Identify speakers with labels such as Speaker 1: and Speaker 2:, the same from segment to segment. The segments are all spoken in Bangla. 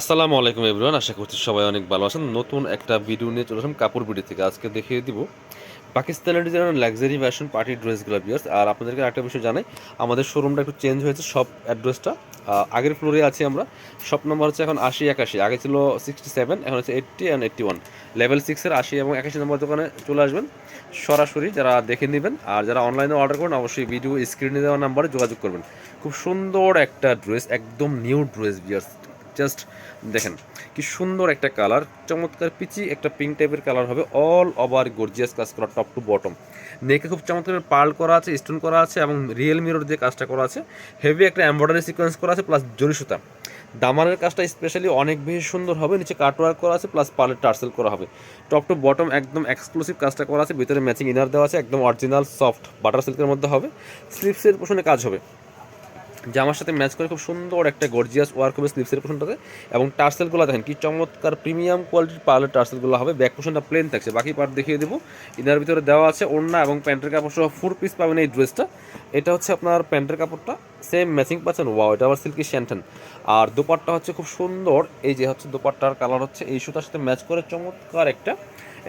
Speaker 1: আসসালামু আলাইকুম এভরিওয়ান, আশা করছি সবাই অনেক ভালো আছেন। নতুন একটা ভিডিও নিয়ে চলে আসলাম কাপড় ভিডিও থেকে। আজকে দেখিয়ে দিব পাকিস্তানের ডিজাইনের লাক্সারি ফ্যাশন পার্টি ড্রেসগুলো বিয়ার্স আর আপনাদেরকে একটা বিষয় জানাই, আমাদের শোরুমটা একটু চেঞ্জ হয়েছে সব অ্যাড্রেসটা আগের ফ্লোরে আছি আমরা। সব নম্বর হচ্ছে এখন আশি একাশি, আগে ছিল সিক্সটি সেভেন এখন হচ্ছে eighty and eighty one level সিক্সের আশি এবং একাশি নম্বর দোকানে চলে আসবেন। সরাসরি যারা দেখে নেবেন, আর যারা অনলাইনে অর্ডার করবেন অবশ্যই ভিডিও স্ক্রিনে দেওয়া নাম্বারে যোগাযোগ করবেন। খুব সুন্দর একটা ড্রেস একদম নিউ ড্রেস বিয়ার্স জাস্ট দেখেন, কি সুন্দর একটা কালার চমৎকার পিচি একটা পিঙ্ক টাইপের কালার হবে অল ওভার গর্জিয়াস কাজ করা টপ টু বটম নেকে খুব চমৎকার পার্ল করা আছে স্টোন করা আছে এবং রিয়েল মিরর দিয়ে কাজটা করা আছে। হেভি একটা এমব্রয়ডারি সিকোয়েন্স করা আছে প্লাস জরি সুতা। দামানের কাজটা স্পেশালি অনেক বেশি সুন্দর হবে, নিচে কাটওয়ার্ক করা আছে প্লাস পার্লের টার্সেল করা হবে। টপ টু বটম একদম এক্সক্লুসিভ কাজটা করা আছে, ভিতরে ম্যাচিং ইনার দেওয়া আছে, একদম অরিজিনাল সফট বাটার সিল্কের মধ্যে হবে। স্লিপসের পোষণে কাজ হবে। জামার সাথে ম্যাচ করে খুব সুন্দর একটা গর্জিয়াস ওয়ার্ক হবে স্লিপসের পোশনটাতে এবং টার্সেলগুলো দেখেন, কি চমৎকার প্রিমিয়াম কোয়ালিটির পার্লের টার্সেলগুলো হবে। ব্যাক পোশনটা প্লেন থাকছে। বাকি পার্ট দেখিয়ে দেবো। ইনার ভিতরে দেওয়া আছে ওড়না এবং প্যান্টের কাপড় সহ ফুল পিস পাবেন এই ড্রেসটা এটা হচ্ছে আপনার প্যান্টের কাপড়টা। সেম ম্যাচিং পাচ্ছেন? ওয়াও এটা আবার সিল্কি শ্যান্টেন আর দোপাট্টা হচ্ছে খুব সুন্দর। এই যে হচ্ছে দোপাট্টার কালার হচ্ছে এই সুতার সাথে ম্যাচ করে চমৎকার একটা,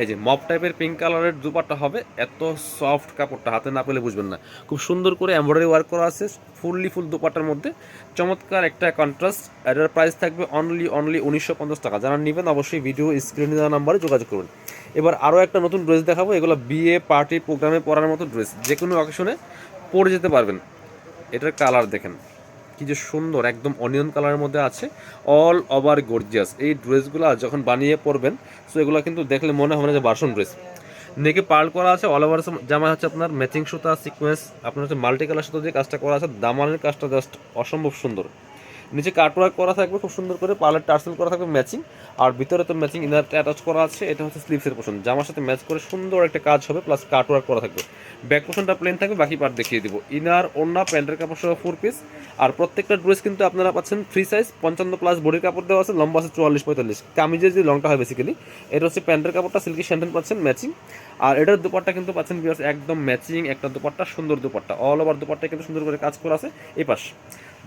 Speaker 1: এই যে মপ টাইপের পিঙ্ক কালারের দুপাট্টা হবে। এত সফট কাপড়টা হাতে না পেলে বুঝবেন না। খুব সুন্দর করে এমব্রয়ডারি ওয়ার্ক করা আছে ফুললি ফুল দুপাট্টার মধ্যে। চমৎকার একটা কন্ট্রাস্ট এটার প্রাইস থাকবে অনলি অনলি উনিশশো পঞ্চাশ টাকা। যারা নেবেন অবশ্যই ভিডিও স্ক্রিনে দেওয়া নাম্বারে যোগাযোগ করুন। এবার আরও একটা নতুন ড্রেস দেখাবো। এগুলো বিয়ে পার্টি প্রোগ্রামে পরার মতো ড্রেস যে কোনো অকেশনে পরে যেতে পারবেন। এটার কালার দেখেন। কি যে সুন্দর, একদম অনিয়ন কালারের মধ্যে আছে। অল ওভার গর্জিয়াস এই ড্রেসগুলো যখন বানিয়ে পরবেন সো এগুলো কিন্তু দেখলে মনে হবে না যে বাসন ড্রেস নেকে পার্ল করা আছে অল ওভার জামা হচ্ছে আপনার ম্যাচিং সুতা সিকোয়েন্স আপনার হচ্ছে মাল্টি কালার সুতো যে কাজটা করা আছে। দামানের কাজটা জাস্ট অসম্ভব সুন্দর। নিচে কাটওয়ার্ক করা থাকবে, খুব সুন্দর করে পার্লার টার্সেল করা থাকবে ম্যাচিং আর ভিতরে তো ম্যাচিং ইনারটা অ্যাটাচ করা আছে, এটা হচ্ছে স্লিপসের পোষণ জামার সাথে ম্যাচ করে সুন্দর একটা কাজ হবে প্লাস কাটওয়ার্ক করা থাকবে। ব্যাক পোষণটা প্লেন থাকবে, বাকি পার্ট দেখিয়ে দিব। ইনার ওড়না, প্যান্টের কাপড় সহ ফোর পিস আর প্রত্যেকটা ড্রেস কিন্তু আপনারা পাচ্ছেন ফ্রি সাইজ পঞ্চান্ন প্লাস বডির কাপড় দেওয়া আছে, লম্বা আছে চুয়াল্লিশ, পঁয়তাল্লিশ। কামিজের যে লংটা হয় বেসিক্যালি এটা হচ্ছে প্যান্টের কাপড়টা সিল্কি স্যান্ডেল পাচ্ছেন ম্যাচিং আর এটার দুপাট্টা কিন্তু পাচ্ছেন বিয়ার্স একদম ম্যাচিং একটা দুপাট্টা, সুন্দর দুপাট্টা। অল ওভার দুপাট্টা কিন্তু সুন্দর করে কাজ করা আছে, এই পাশ।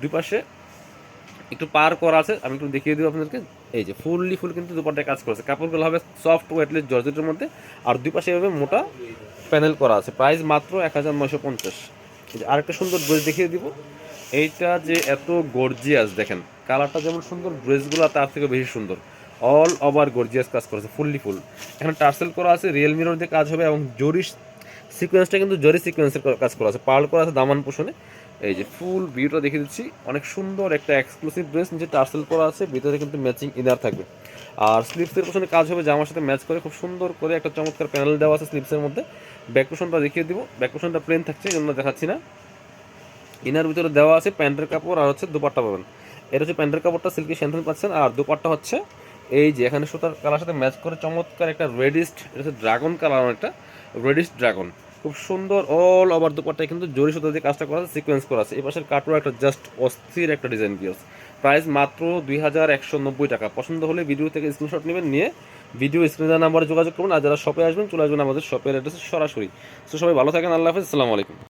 Speaker 1: দুই পাশে একটু পার করা আছে, আমি একটু দেখিয়ে দিব আপনাদেরকে। এই যে ফুললি ফুল কিন্তু দুপাট্টায় কাজ করেছে কাপড়গুলো হবে সফট ওয়েটলেস জর্জেটের মধ্যে, আর দুই পাশে এভাবে মোটা প্যানেল করা আছে। প্রাইস মাত্র এক হাজার নয়শো পঞ্চাশ। এই যে আরেকটা সুন্দর ড্রেস দেখিয়ে দিব। এইটা যে এত গর্জিয়াস দেখেন। কালারটা যেমন সুন্দর ড্রেসগুলো তার থেকে বেশি সুন্দর। অল ওভার গর্জিয়াস কাজ করেছে ফুললি ফুল। এখানে টার্সেল করা আছে রিয়েল মিরর দিয়ে কাজ হবে এবং জরি সিকোয়েন্সটা কিন্তু জরি সিকোয়েন্সের কাজ করা আছে। পার্ল করা আছে দামান পোষণে। এই যে ফুল ভিউটা দেখে দিচ্ছি। অনেক সুন্দর একটা এক্সক্লুসিভ ড্রেস নিচে টার্সেল করা আছে। ভিতরে কিন্তু ম্যাচিং ইনার থাকবে। আর স্লিপসের পোশনে কাজ হবে জামার সাথে ম্যাচ করে খুব সুন্দর করে একটা চমৎকার প্যানেল দেওয়া আছে স্লিপসের মধ্যে। ব্যাক পোশনটা দেখিয়ে দিব। ব্যাক পোশনটা প্লেন থাকছে জন্য দেখাচ্ছি না। ইনার ভিতরে দেওয়া আছে প্যান্টের কাপড় আর হচ্ছে দুপাট্টা পাবেন। এটা হচ্ছে প্যান্টের কাপড়টা সিল্কি স্যান্থন পাচ্ছেন। আর দুপাট্টা হচ্ছে এই যে এখানে সুতার কালার সাথে ম্যাচ করে চমৎকার একটা রেডিস্ট এটা হচ্ছে ড্রাগন কালার অনেকটা রেডিস্ট ড্রাগন খুব সুন্দর অল ওভার দুপাট্টায় কিন্তু জরি সুতা দিয়ে কাজটা করা আছে সিকোয়েন্স করা আছে। এই পাশের একটা জাস্ট অস্থির একটা ডিজাইন পিওস প্রাইস মাত্র দুই হাজার একশো নব্বই টাকা। পছন্দ হলে ভিডিও থেকে স্ক্রিনশট নেবেন, নিয়ে ভিডিও স্ক্রিনের নাম্বারে যোগাযোগ করুন। আর যারা শপে আসবেন, চলে আসবেন আমাদের শপের অ্যাড্রেসে সরাসরি। তো সবাই ভালো থাকেন, আল্লাহ হাফিজ, আসসালামু আলাইকুম।